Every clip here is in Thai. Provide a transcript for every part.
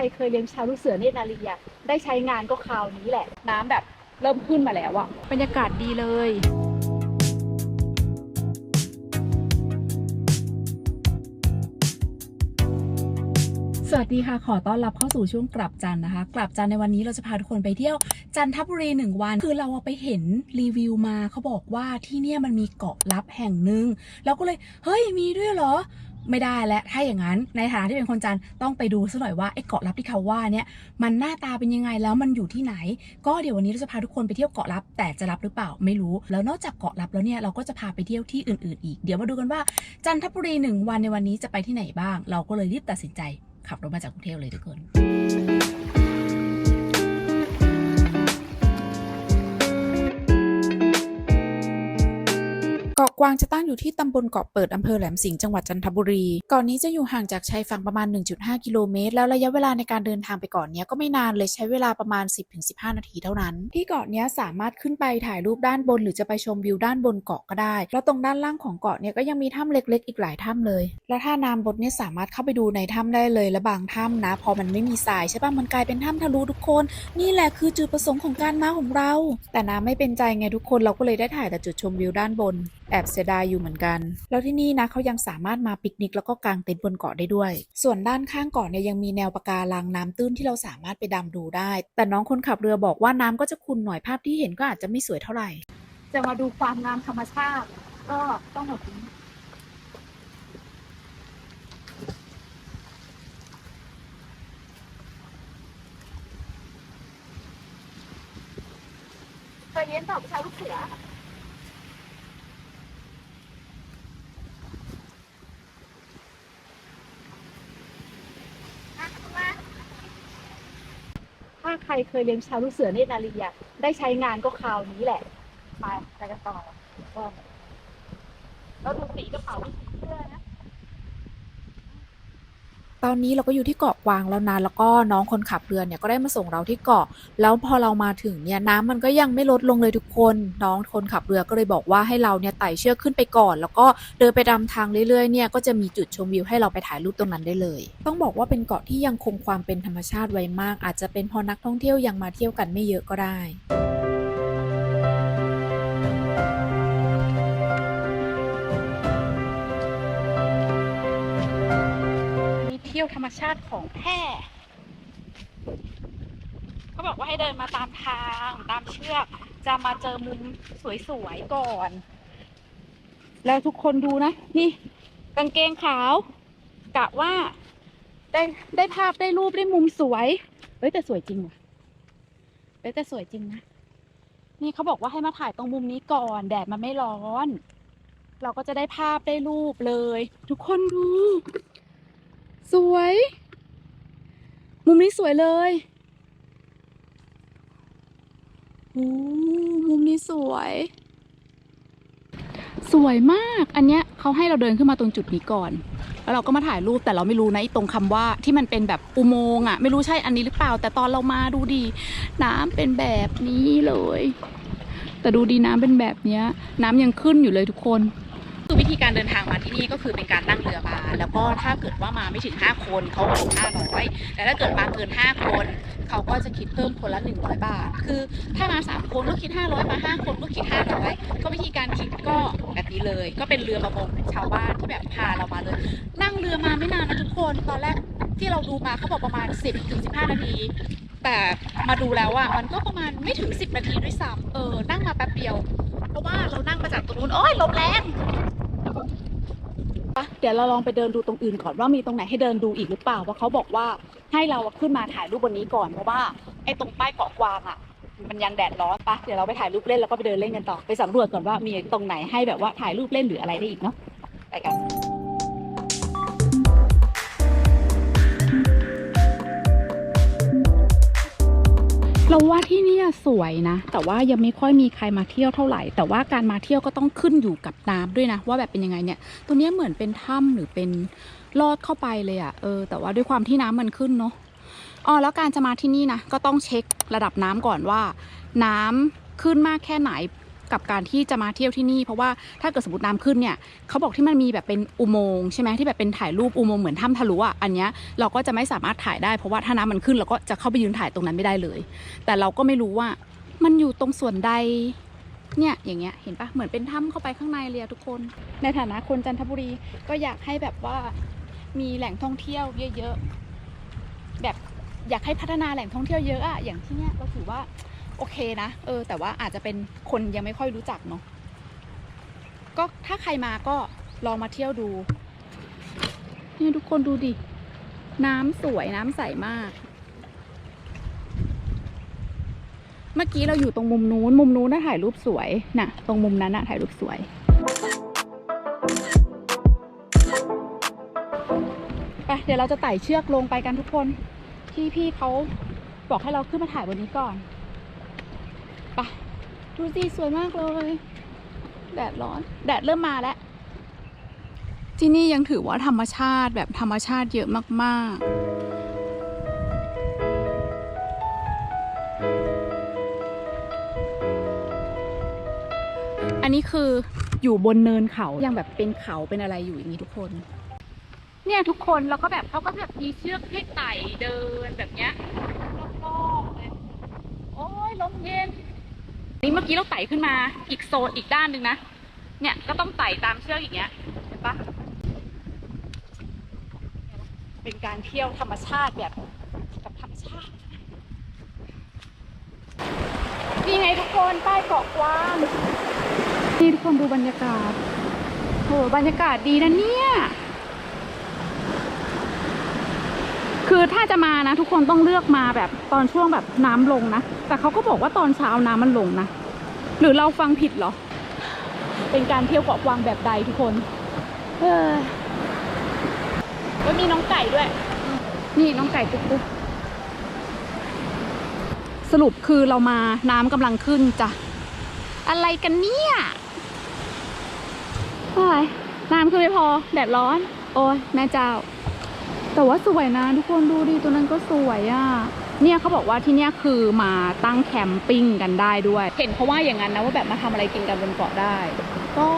รเคยเลี้ยงชาวลูกเสือเนตรนารีอะได้ใช้งานก็คราวนี้แหละ น้ำแบบเริ่มขึ้นมาแล้วอะบรรยากาศดีเลยสวัสดีค่ะ ขอต้อนรับเข้าสู่ช่วงกลับจันนะคะ กลับจันในวันนี้เราจะพาทุกคนไปเที่ยวจันทบุรีหนึ่งวัน คือเราไปเห็นรีวิวมาเขาบอกว่าที่เนี่ยมันมีเกาะลับแห่งหนึ่งเราก็เลย เฮ้ยมีด้วยเหรอ ไม่ได้แล้วถ้าอย่างนั้นในฐานะที่เป็นคนจันต้องไปดูซะหน่อยว่าไอ้เกาะลับที่เขาว่าเนี่ยมันหน้าตาเป็นยังไงแล้วมันอยู่ที่ไหน ก็เดี๋ยววันนี้เราจะพาทุกคนไปเที่ยวเกาะลับ แต่จะรับหรือเปล่าไม่รู้ แล้วนอกจากเกาะลับแล้วเนี่ยเราก็จะพาไปเที่ยวที่อื่นๆ อีกเดี๋ยวมาดูกันว่าจันทบุรีหนึ่งวันในวันนี้จะไปที่ไหนบ้าง เราก็เลยรีบตัดสินใจขับรถมาจากกรุงเทพเลยทุกคนเกวางจะตั้งอยู่ที่ตำบลเกาะเปิดอำเภอแหลมสิงห์จังหวัดจันทบุรีเกาะนนี้จะอยู่ห่างจากชายฝั่งประมาณ 1.5 กิโลเมตร แล้วระยะเวลาในการเดินทางไปเกาะเนี้ยก็ไม่นานเลยใช้เวลาประมาณ 10-15 นาทีเท่านั้น ที่เกาะเนี้ยสามารถขึ้นไปถ่ายรูปด้านบน หรือจะไปชมวิวด้านบนเกาะก็ได้ แล้วตรงด้านล่างของเกาะเนี้ยก็ยังมีถ้ำเล็ก ๆ อีกหลายถ้ำเลย แล้วถ้าน้ำลดเนี่ยสามารถเข้าไปดูในถ้ำได้เลย และบางถ้ำนะ พอมันไม่มีทรายใช่ปะมันกลายเป็นถ้ำทะลุทุกคน นี่แหละคือจุดประสงค์ของการมาของเรา แต่น้ำไม่เป็นใจไงทุกคนเราก็เลยได้ถ่ายแต่จุดชมวิวด้านบนแอบเสียดายอยู่เหมือนกัน แล้วที่นี่นะเขายังสามารถมาปิกนิกแล้วก็กางเต็นท์บนเกาะได้ด้วย ส่วนด้านข้างเกาะเนี่ยยังมีแนวปะการังน้ำตื้นที่เราสามารถไปดำดูได้ แต่น้องคนขับเรือบอกว่าน้ำก็จะขุ่นหน่อยภาพที่เห็นก็อาจจะไม่สวยเท่าไหร่ จะมาดูความงามธรรมชาติ ก็ต้องแบบนี้เคยเลี้ต่อชาลูกเสือ ถ้าใค รเคยเลี้ยงชาวลูกเสือเนตรนารีอะได้ใช้งานก็คราวนี้แหละ ไปไปกันต่อก็แล้วดูสีกระเป๋าสีเสื้อนะ ตอนนี้เราก็อยู่ที่เกาะกวางแล้วนะแล้วก็น้องคนขับเรือเนี่ยก็ได้มาส่งเราที่เกาะ แล้วพอเรามาถึงเนี่ยน้ำมันก็ยังไม่ลดลงเลยทุกคน น้องคนขับเรือก็เลยบอกว่าให้เราเนี่ยไต่เชือกขึ้นไปก่อน แล้วก็เดินไปดำทางเรื่อยๆเนี่ยก็จะมีจุดชมวิวให้เราไปถ่ายรูปตรงนั้นได้เลย ต้องบอกว่าเป็นเกาะที่ยังคงความเป็นธรรมชาติไว้มาก อาจจะเป็นเพอนักท่องเที่ยวยังมาเที่ยวกันไม่เยอะก็ได้ ที่ยวธรรมชาติของแพร่เขาบอกว่าให้เดินมาตามทางตามเชือกจะมาเจอมุมสวยๆก่อน แล้วทุกคนดูนะ นี่กางเกงขาวกะว่าได้ได้ภาพได้รูปได้มุมสวย เฮ้ยแต่สวยจริงว่ะเฮ้ยแต่สวยจริงนะ นี่เขาบอกว่าให้มาถ่ายตรงมุมนี้ก่อนแดดมันไม่ร้อน เราก็จะได้ภาพได้รูปเลย ทุกคนดู สวย มุมนี้สวยเลยโอ้มุมนี้สวย สวยมาก อันเนี้ยเขาให้เราเดินขึ้นมาตรงจุดนี้ก่อน แล้วเราก็มาถ่ายรูปแต่เราไม่รู้นะไอ้ตรงคำว่าที่มันเป็นแบบอุโมงค์อะไม่รู้ใช่อันนี้หรือเปล่า แต่ตอนเรามาดูดี น้ำเป็นแบบนี้เลย แต่ดูดีน้ำเป็นแบบเนี้ย น้ำยังขึ้นอยู่เลยทุกคน คือวิธีการเดินทางมาที่นี่ก็คือเป็นการนั่งเรือมา แล้วก็ถ้าเกิดว่ามาไม่ถึง 5 คนเขาคิด500แต่ถ้าเกิดมาเกิน 5 คนเขาก็จะคิดเพิ่มคนละ 100 บาท คือถ้ามา 3 คนก็คิด 500 มา 5 คนก็คิด 500 ก็วิธีการคิดก็แบบนี้เลย ก็เป็นเรือประมงชาวบ้านที่แบบพาเรามาเลย นั่งเรือมาไม่นานนะทุกคน ตอนแรกที่เราดูมาเขาบอกประมาณ 10ถึง15 นาทีแต่มาดูแล้วอะมันก็ประมาณไม่ถึง 10 นาทีด้วยซ้ำเออ นั่งมาแป๊บเดียว เพราะว่าเรานั่งมาจากตรงนู้นโอ้ยลมแรงะเดี๋ยวเราลองไปเดินดูตรงอื่นก่อนว่ามีตรงไหนให้เดินดูอีกหรือเปล่าว่าเขาบอกว่าให้เราขึ้นมาถ่ายรูปบนนี้ก่อนเพราะว่าไอ้ตรงป้ายเกาะกวางอะมันยังแดดร้อนปะเดี๋ยวเราไปถ่ายรูปเล่นแล้วก็ไปเดินเล่นกันต่อไปสำรวจก่อนว่ามีตรงไหนให้แบบว่าถ่ายรูปเล่นหรืออะไรได้อีกเนาะไปกัน เราว่าที่นี่สวยนะ แต่ว่ายังไม่ค่อยมีใครมาเที่ยวเท่าไหร่ แต่ว่าการมาเที่ยวก็ต้องขึ้นอยู่กับน้ำด้วยนะ ว่าแบบเป็นยังไงเนี่ยตรงนี้เหมือนเป็นถ้ำหรือเป็นลอดเข้าไปเลยอะ่ะเออแต่ว่าด้วยความที่น้ำมันขึ้นเนาะอ๋อแล้วการจะมาที่นี่นะก็ต้องเช็คระดับน้ำก่อนว่า น้ำขึ้นมากแค่ไหน กับการที่จะมาเที่ยวที่นี่ เพราะว่าถ้าเกิดสมมติน้ำขึ้นเนี่ยเขาบอกที่มันมีแบบเป็นอุโมงค์ใช่ไหมที่แบบเป็นถ่ายรูปอุโมงค์เหมือนถ้ำทะลุอะอันเนี้ยเราก็จะไม่สามารถถ่ายได้เพราะว่าถ้าน้ำมันขึ้นเราก็จะเข้าไปยืนถ่ายตรงนั้นไม่ได้เลย แต่เราก็ไม่รู้ว่ามันอยู่ตรงส่วนใดเนี่ยอย่างเงี้ยเห็นปะเหมือนเป็นถ้ำเข้าไปข้างในเลยอะทุกคน ในฐานะคนจันทบุรีก็อยากให้แบบว่ามีแหล่งท่องเที่ยวเยอะๆแบบอยากให้พัฒนาแหล่งท่องเที่ยวเยอะอะอย่างที่เนี้ยเราถือว่า โอเคนะ เออ แต่ว่าอาจจะเป็นคนยังไม่ค่อยรู้จักเนาะก็ถ้าใครมาก็ลองมาเที่ยวดูนี่ทุกคนดูดิ น้ำสวยน้ำใสมาก เมื่อกี้เราอยู่ตรงมุมนู้น มุมนู้นน่ะถ่ายรูปสวย น่ะ ตรงมุมนั้นน่ะถ่ายรูปสวย ไปเดี๋ยวเราจะไต่เชือกลงไปกันทุกคน ที่พี่เขาบอกให้เราขึ้นมาถ่ายบนนี้ก่อน ไปดูสิสวยมากเลย แดดร้อน แดดเริ่มมาแล้ว ที่นี่ยังถือว่าธรรมชาติแบบธรรมชาติเยอะมากๆอันนี้คืออยู่บนเนินเขายังแบบเป็นเขาเป็นอะไรอยู่อย่างนี้ทุกคน เนี่ยทุกคนแล้วก็แบบเขาก็แบบมีเชือกให้ไต่เดินแบบเนี้ยรอบๆเลยโอ้ยลมเย็น นี่เมื่อกี้เราไต่ขึ้นมาอีกโซนอีกด้านหนึ่งนะ เนี่ยก็ต้องไต่ตามเชือกอย่างเงี้ยเห็นปะเป็นการเที่ยวธรรมชาติแบบกับธรรมชาตินี่ไงทุกคนป้ายเกาะกวางนี่ทุกคนดูบรรยากาศโหบรรยากาศดีนะเนี่ย คือถ้าจะมานะ ทุกคนต้องเลือกมาแบบตอนช่วงแบบน้ำลงนะ แต่เขาก็บอกว่าตอนเช้าน้ำมันลงนะ หรือเราฟังผิดเหรอ เป็นการเที่ยวเกาะกวางแบบใดทุกคนเออก็มีน้องไก่ด้วย นี่น้องไก่ตุ๊กตุ๊กสรุปคือเรามาน้ำกำลังขึ้นจ้ะ อะไรกันเนี่ยอะไรน้ำขึ้นไม่พอ แดดร้อน โอ้ยแม่เจ้า แต่ว่าสวยนะทุกคนดูดิตัวนั้นก็สวยอะ่ะเนี่ยเขาบอกว่าที่เนี่ยคือมาตั้งแคมปิ้งกันได้ด้วย เห็นเขาะว่าอย่างนั้นนะว่าแบบมาทำอะไรกินกันบนเกาะได้ ก็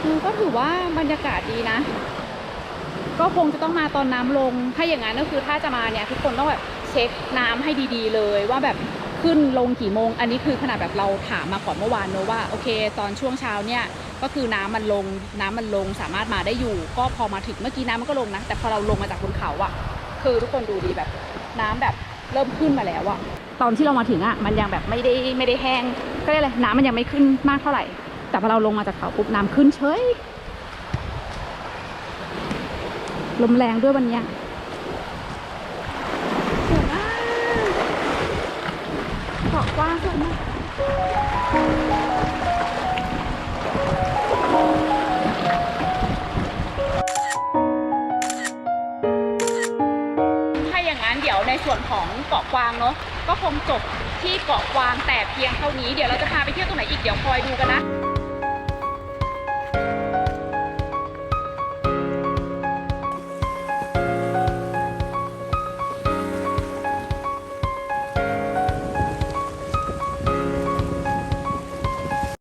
เออก็ถือว่าบรรยากาศดีนะ ก็คงจะต้องมาตอนน้ำลง ถ้าอย่างนั้นก็คือถ้าจะมาเนี่ยทุกคนต้องแบบเช็คน้ำให้ดีๆ เลยว่าแบบขึ้นลงกี่โมง อันนี้คือขนาดแบบเราถามมาก่อนเมื่อวานเนอะว่าโอเค ตอนช่วงเช้าเนี่ย ก็คือน้ำมันลงน้ำมันลงสามารถมาได้อยู่ ก็พอมาถึงเมื่อกี้น้ำมันก็ลงนะ แต่พอเราลงมาจากบนเขาอะคือทุกคนดูดีแบบน้ำแบบเริ่มขึ้นมาแล้วอะตอนที่เรามาถึงอะมันยังแบบไม่ได้ไม่ได้แห้งก็เรียกอะไรน้ำมันยังไม่ขึ้นมากเท่าไหร่ แต่พอเราลงมาจากเขาปุ๊บน้ำขึ้นเฉยลมแรงด้วยวันเนี้ยสวยมากเกาะกว้างสวยมาก ของเกาะกวางเนาะก็คงจบที่เกาะกวางแต่เพียงเท่านี้เดี๋ยวเราจะพาไปเที่ยวตรงไหนอีกเดี๋ยวคอยดูกันนะ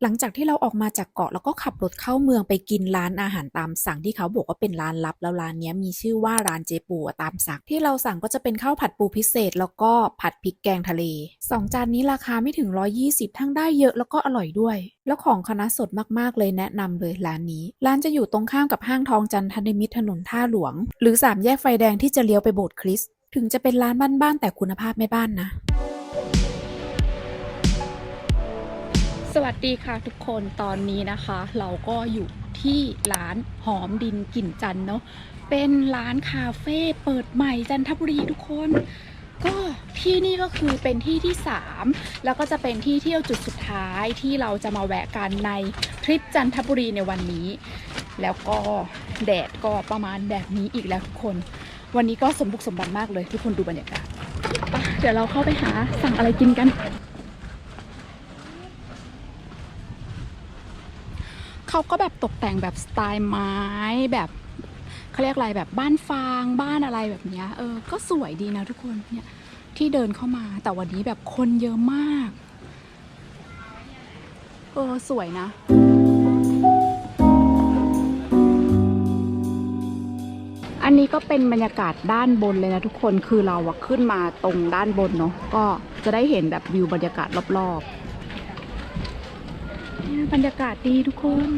หลังจากที่เราออกมาจากเกาะแล้วก็ขับรถเข้าเมืองไปกินร้านอาหารตามสั่งที่เขาบอกว่าเป็นร้านลับแล้วร้านนี้มีชื่อว่าร้านเจปูตามสั่งที่เราสั่งก็จะเป็นข้าวผัดปูพิเศษ แล้วก็ผัดพริกแกงทะเลสองจานนี้ราคาไม่ถึง 120 ทั้งได้เยอะแล้วก็อร่อยด้วย แล้วของคณะสดมากๆเลยแนะนำเลยร้านนี้ ร้านจะอยู่ตรงข้ามกับห้างทองจันทนิมิตรถนนท่าหลวง หรือสามแยกไฟแดงที่จะเลี้ยวไปโบสถ์คริสต์ถึงจะเป็นร้านบ้านๆแต่คุณภาพไม่บ้านนะ สวัสดีค่ะทุกคนตอนนี้นะคะ เราก็อยู่ที่ร้านหอมดินกลิ่นจันเนาะเป็นร้านคาเฟ่เปิดใหม่จันทบุรีทุกคน ก็ที่นี่ก็คือเป็นที่ที่ 3 แล้วก็จะเป็นที่เที่ยวจุดสุดท้ายที่เราจะมาแวะกันในทริปจันทบุรีในวันนี้ แล้วก็แดดก็ประมาณแบบนี้อีกแล้วทุกคน วันนี้ก็สมบุกสมบันมากเลยทุกคนดูบรรยากาศเดี๋ยวเราเข้าไปหาสั่งอะไรกินกัน เขาก็แบบตกแต่งแบบสไตล์ไม้แบบเขาเรียกอะไรแบบบ้านฟางบ้านอะไรแบบเนี้ยเออก็สวยดีนะทุกคนเนี่ยที่เดินเข้ามาแต่วันนี้แบบคนเยอะมากเออสวยนะอันนี้ก็เป็นบรรยากาศด้านบนเลยนะทุกคนคือเราขึ้นมาตรงด้านบนเนาะก็จะได้เห็นแบบวิวบรรยากาศรอบๆ เนี่ยบรรยากาศดีทุกคน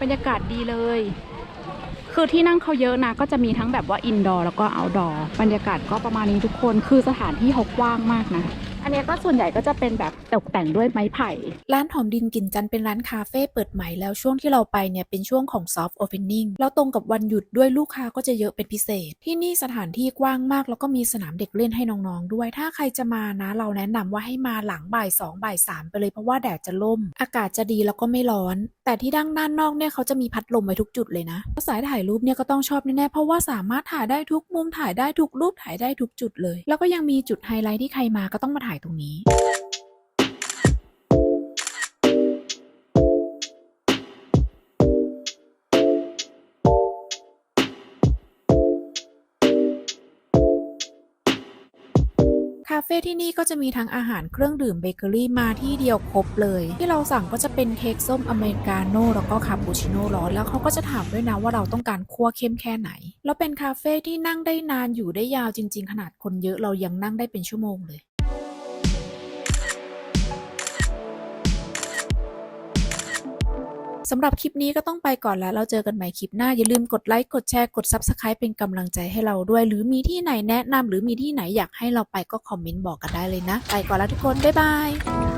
บรรยากาศดีเลย คือที่นั่งเขาเยอะนะก็จะมีทั้งแบบว่าอินดอร์แล้วก็เอาดอร์บรรยากาศก็ประมาณนี้ทุกคน คือสถานที่เขากว้างมากนะ อันนี้ก็ส่วนใหญ่ก็จะเป็นแบบตกแต่งด้วยไม้ไผ่ ร้านหอมดินกลิ่นจันเป็นร้านคาเฟ่เปิดใหม่แล้วช่วงที่เราไปเนี่ยเป็นช่วงของ soft opening แล้วตรงกับวันหยุดด้วยลูกค้าก็จะเยอะเป็นพิเศษ ที่นี่สถานที่กว้างมากแล้วก็มีสนามเด็กเล่นให้น้องๆด้วย ถ้าใครจะมานะ เราแนะนำว่าให้มาหลังบ่ายสองบ่ายสามไปเลยเพราะว่าแดดจะล่ม อากาศจะดีแล้วก็ไม่ร้อน แต่ที่ด้านด้านนอกเนี่ยเขาจะมีพัดลมไว้ทุกจุดเลยนะสายถ่ายรูปเนี่ยก็ต้องชอบแน่ๆเพราะว่าสามารถถ่ายได้ทุกมุมถ่ายได้ทุกรูปถ่ายได้ทุกจุดเลย แล้วก็ยังมีจุดไฮไลท์ที่ใครมาก็ต้องมาถ่ายตรงนี้คาเฟ่ที่นี่ก็จะมีทั้งอาหารเครื่องดื่มเบเกอรี่มาที่เดียวครบเลย ที่เราสั่งก็จะเป็นเค้กส้มอเมริกาโน่แล้วก็คาปูชิโน่ร้อนแล้วเขาก็จะถามด้วยนะว่าเราต้องการคั่วเข้มแค่ไหน แล้วเป็นคาเฟ่ที่นั่งได้นานอยู่ได้ยาวจริง ๆ ขนาดคนเยอะเรายังนั่งได้เป็นชั่วโมงเลย สำหรับคลิปนี้ก็ต้องไปก่อนแล้ว เราเจอกันใหม่คลิปหน้า อย่าลืมกดไลค์ กดแชร์ กด Subscribe เป็นกำลังใจให้เราด้วย หรือมีที่ไหนแนะนำหรือมีที่ไหนอยากให้เราไปก็คอมเมนต์บอกกันได้เลยนะ ไปก่อนแล้วทุกคน บ๊ายบาย